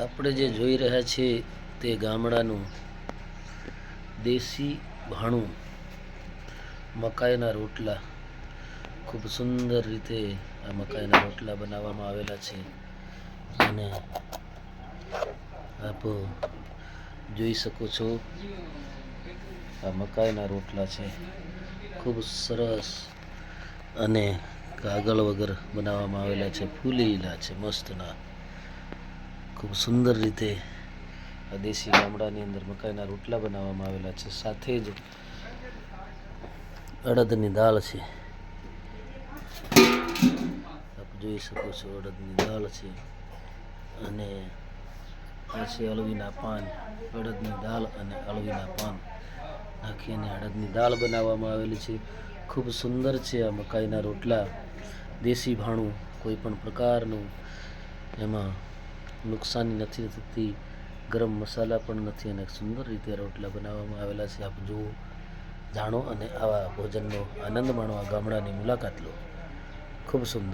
આપણે જે જોઈ રહ્યા છે તે ગામડાનું દેશી ભાણું, મકાઈના રોટલા, ખૂબ સુંદર રીતે આ મકાઈના રોટલા બનાવવામાં આવેલા છે. અને આપ જોઈ શકો છો, આ મકાઈના રોટલા છે. ખૂબ સરસ અને કાગળ વગર બનાવવામાં આવેલા છે. ફૂલેલા છે, મસ્તના. ખૂબ સુંદર રીતે આ દેશી ગામડાની અંદર મકાઈના રોટલા બનાવવામાં આવેલા છે. સાથે જ અડદની દાળ છે. આપ જોઈ શકો છો અડદની દાળ છે અને આ છે અળવીના પાન. અડદની દાળ અને અળવીના પાન નાખીને અડદની દાળ બનાવવામાં આવેલી છે. ખૂબ સુંદર છે આ મકાઈના રોટલા. દેશી ભાણું કોઈ પણ પ્રકારનું એમાં નુકસાની નથી થતી, ગરમ મસાલા પણ નથી અને સુંદર રીતે રોટલા બનાવવામાં આવેલા છે. આપ જુઓ, જાણો અને આવા ભોજનનો આનંદ માણો આ ગામડાની મુલાકાત લો. ખૂબ સુંદર.